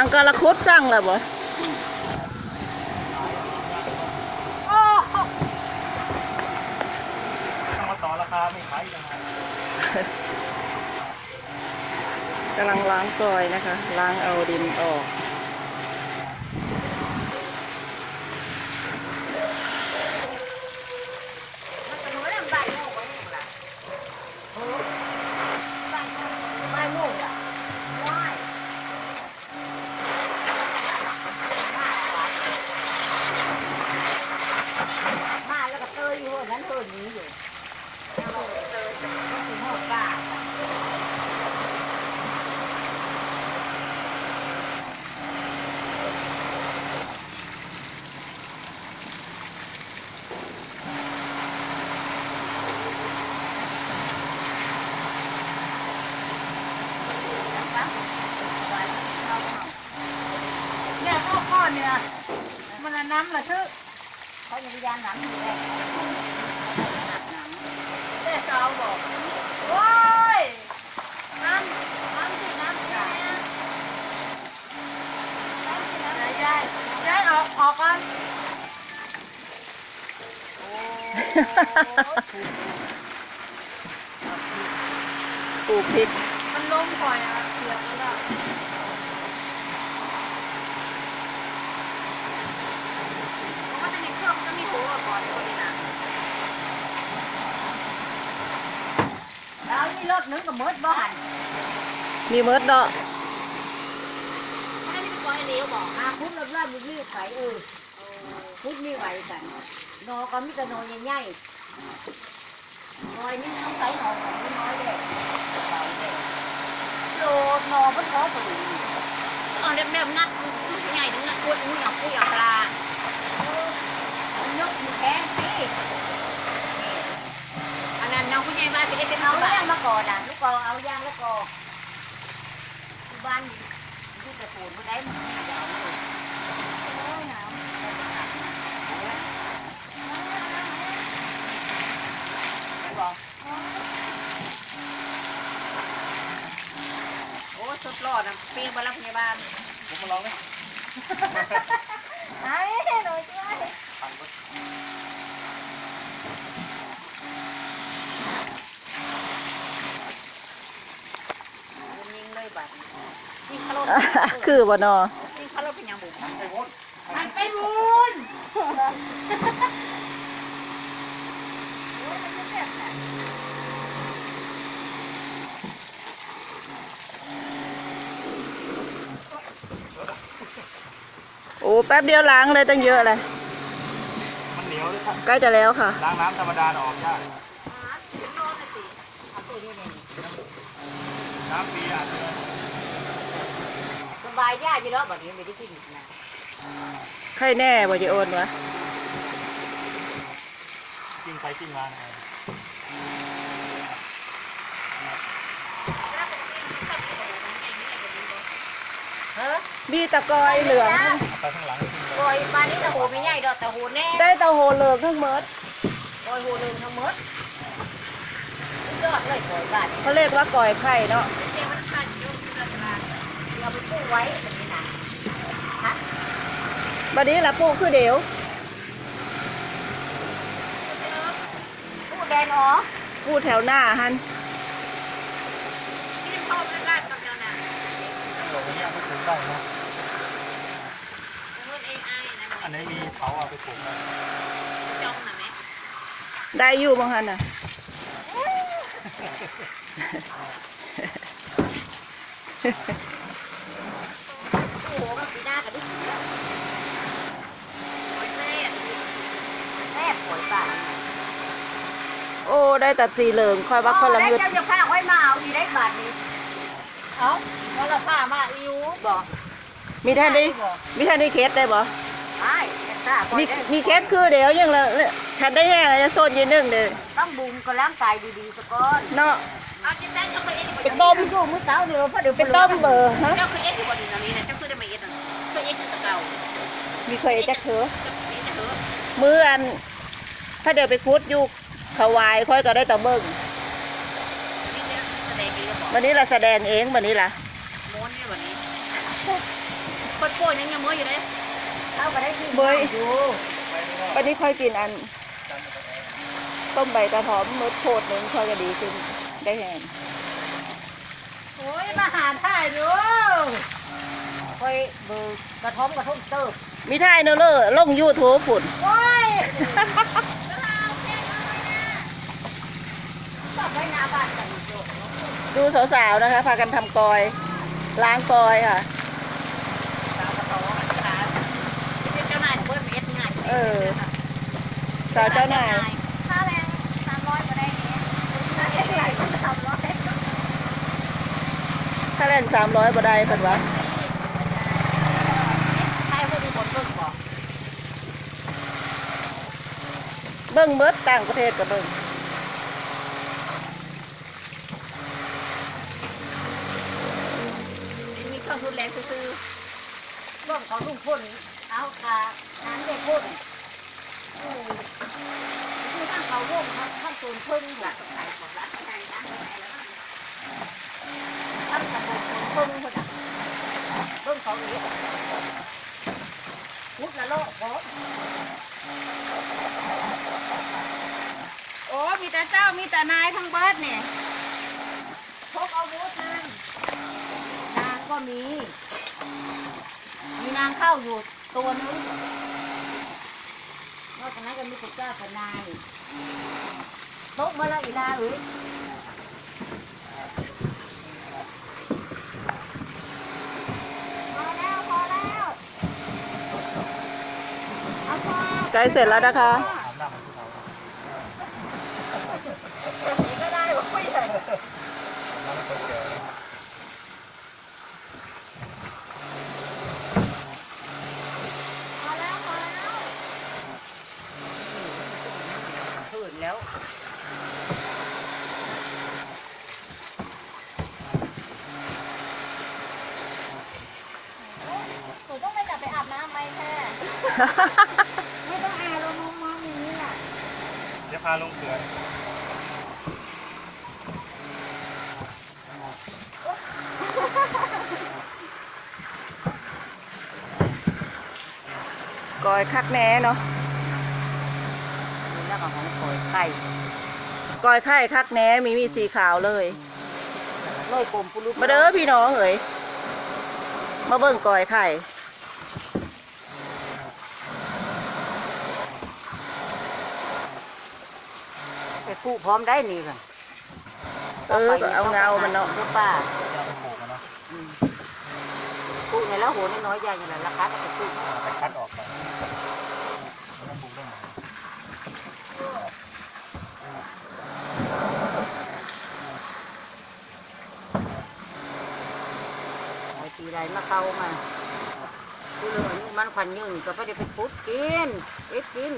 ทางกระคุดสั่งแล้วบ่โอ้โหต้องมาต่อราคาไม่ขายอีกนะกำลังล้างกลอยนะคะ ล้างเอาดินออก มันจะรู้เรื่องใบโม่ไว้นี่ล่ะเออใบโม่ใบโม่อะว้ายมาแล้วก็เตยอยู่ นั้นเตยนี้อยู่แล้วเราเตยจะต้องถึงหอดบ้านเนี่ยข้าวก้อนเนี่ยมันน่ะน้ำละทึเขาจะยานหนังอยู่เลย แต่เช้าบอกโอ้ยน้ำน้ำสิน้ำจ้ะน้ำสิน้ำยายยายออกออกก่อนโอ้ปลูกพริกมันล้มก่อนอะเสียบแล้วมันก็จะมีเครื่องมันก็มีหัวก่อนตัวนี้นะแล้วนี่ร ถนึงกับมดบ้านมีเมิดเนาะไม่ได้มีก้อยเลี้ยวบอกอะพุทธรถล่ามีรีบไปเออพุทธมีไหวกันนอก็มีแต่นอใหญ่ๆนอยนี่ต้องใส่หนอของนี่น้อยเลยโลนอมันท้อตัวนี้เอาเด็กแบบงัดมันใหญ่ถึงงัดพูดมึงอยากพูดอยากปลามันยกมือแข้งสิ อันนั้นน้องผู้ใหญ่บ้านไปเอ็ดเป็นเอาเท่าไหเรื่ร่องมาก่อนนะลูกกอเอาย่างแล้วกอที่บ้านที่ตะปูนไม่ได้มันยาเลยโอ้ยหนาวไม่บอกโอ้สุดหล่อนะปีนบนรักพยาบาลผมมาลองเลย ไอ้หน่อยช่วย ทางก็ ยิงเลยบัด ยิงขลุ่นคือบ่เนาะยิงขลุ่นเป็นยังบุ๋มไอ้โว้ยมันไปบุญโอ้แป๊บเดียวล้างเลยตั้งเยอะเลยมันเหนียวเลยครับใกล้จะแล้วค่ะ ล้างน้ำธรรมดาน่ะออกยากเอาตัวนี้นี่น้ำปีอาจจะส บายย่าอยู่แล้วแบบนี้ไม่ได้กินนะใครแน่บ่จะโอนวะกิ้งไปกิ้งมานะเฮ้ยมีตะกอยเหลืองเอาไปข้างหลังกิ้งไปโอยบ้านนี้ตะโหไม่ใหญ่ดอกตะโหแน่ได้ตะโหเหลืองทั้งเมิดโอยโหหนึ่งทั้งหมดยอดเลยโอยบ้านนี้เขาเรียกว่ากอยไข่เนาะ เจ้ามันขาดยุ่งราชการ เราไปปลูกไว้แบบนี้นะฮะบัดนี้ละปลูกคือเดียวปลูกแดนอ๋อปลูกแถวหน้าฮันที่พ่อไม่ได้กับเจ้าน่ะหลงนี้เอาไปปลูกได้นะเงินเองไอ้นะอันไหนมีเผาเอาไปปลูกได้จ้องน่ะไหมได้อยู่บางฮันน่ะ โอ้โหมันปีหน้ากับดิ โอ้ยเซ่ แม่ป่วยป่า โอ้ ได้แต่สีเหลืองคอยว่าคนละแล้วเงึดเจ้าจะพาไว้มาเอาดีได้บาทนี้เอาเพราะเราพามาอิวบอกมีแท่นได้มีแท่นได้เคสได้บ่ไอ้ตามีมีเคสคือเดี๋ยวยังละแท่นได้แห้งอะจะโซนยืนหนึ่งเด้อต้องบุงกับร่างกายดีๆสักก่อนเนาะเอาจิ้มได้เจ้าเคยเอ็ดไปต้มอยู่มื้อเช้าเดียวพอเดี๋ยวไปต้มเบอร์ฮะเจ้าเคยเอ็ดที่บ่ดีนะนี่นะเจ้าเคยได้มาเอ็ดนะเคยเอ็ดที่ตะเก่ามีเคยจะเถอะเจ้าเคยเอ็ดแต่เถอะมืออันถ้าเดี๋ยวไปคุดอยู่ ขาวายค่อยก็ได้แตะเบิ่งนี่เนี่ยแสดงดีแล้วบอกวันนี้เราแสดงเองวันนี้ล่ะม้วนเนี่ยวันนี้เปิดโป้ยยังยังมืออยู่เลยเขาก็ได้กินเบยอยู่วันนี้ค่อยกินอัน ต้มใบกระถอมรสโคตรหนึ่งค่อยก็ดีขึ้นได้แหนโอ้ยมาหาถ่ายดูคอยเบอร์กระท้อมกระท้อมเติบมีท่ายเนอะเลอลงยูทูบฝุ่นโอ้ยตอบได้หน้าบ้านกันอยู่ดูสาวๆนะคะพากันทำกอยล้างกอยค่ะสาวกระโตกระดาษไม่ใช่เจ้านายของเพื่อนเอ็ดง่ายเออสาวเจ้านายค่าแรงสามร้อยก็ได้เนี่ยค่าแรงไหลก็สามร้อยถ้าเล่นสามร้อยบ่ได้เพิ่นวะใครพวกมีคนเพิ่งบอกเบิ่งเบิดต่างประเทศกับเบิ่ง มีเครื่องรุนแรงซื้อ ร่วม ของลุงพ่นเอาค่ะน้ำเด็กพ่นคือทั้งเขาร่วมทั้งทั้งตูนพึ่งหลักไหนของรัฐไหนะทั้งตะบนตูนพึ่งคนอะเพิ่งเขาอีกพุทธละโลกเพราะโอ้มีแต่เจ้ามีแต่นายทั้งเบิดเนี่ยพกอาวุธนางนางก็มี มีนางเข้าอยู่ตัวนึงนอกจากนั้นก็มีพระเจ้ากับนายตกมาแล้วอีลาเอ้ยพอแล้วพอแล้วเอาพอใกล้เสร็จแล้วนะคะ อาบน้ำมันที่เขา ก็ได้ว่าไม่ใช่ น้ำมันคนแก่ พอแล้วพอแล้ว ตื่นแล้ว หนูต้องไปกลับไปอาบน้ำไหมแค่ไม่ต้องอาบแล้วน้องมองอย่างนี้อะเดี๋ยวพาลงเกลือก่อยคักแน่เนาะ นี่แล้วก็ของคอย ไข่กอยไข่คักแหน่มีมีสีขาวเลยเลยกลมปุลุมาเด้อพี่น้องเอ๋ยมาเบิ่งกอยไข่ไปปลูกพร้อมได้นี่ค่ะเออก็เอาเงามันเนาะเจ้าป้าจะเอาไปปลูกอะเนาะปลูกในแล้วโหน้อยๆอย่างนี้แหละราคาก็ไปปลูกเอาไปคัดออกไปแล้วปลูกได้ไหม ไอ้ปีไรมาเข้ามากูเลยอายุมันขวัญยืนก็ไม่ได้ไปพุดกินเอ็ดกิน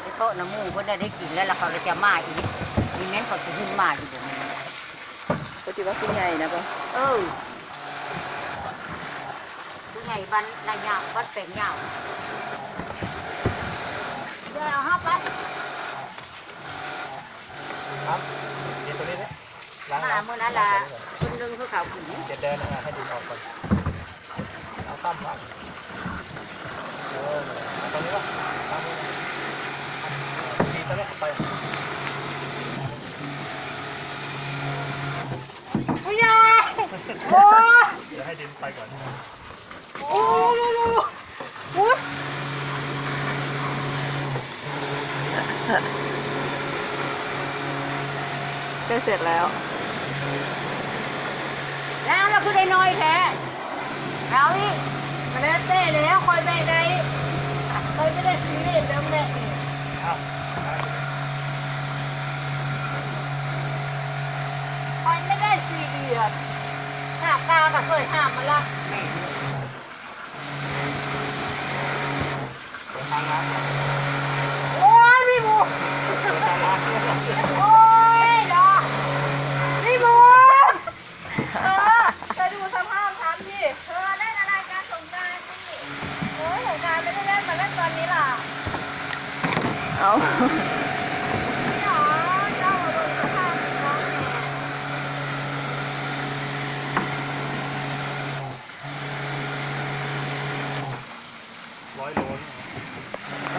ไปโทษน้ำมูกเพิ่นได้ได้กินแล้วแล้วเขาเลยจะมาอีกมีแม่นเขาจะขึ้นมาอยู่บ่แม่นก็จิว่าคุณใหญ่นะปะเออผู้ใหญ่บ้านนายาววัดเป็งยาว เดี๋ยวเอาห้าไปครับเดี๋ยวตัวนี้นี่ยล้างมาเมื่อนั้นละคนนึงคือเขาขุนเดี๋ยวเดินนะให้ดินออกก่อนเอาตั้มวางเออเอาตรงนี้วะตามนี้นะดีตัวนี้ยไปผู้ใหญ่โอ้เดี๋ยวให้ดินไปก่อน โอ้โหโอ้ ใกล้ เสร็จแล้ว แล้วเราคือได้น้อยแท้เราอีกมาแล้วเต้แล้วคอยไปไหนคอยไม่ได้ซีเรียสแล้วแม่คอยไม่ได้ซีเรียสหน้าตาก็เคยห้ามมาละ เอา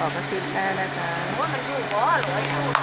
อก็ติดได้นะคะว่ามันอยู่บ่อหรือลย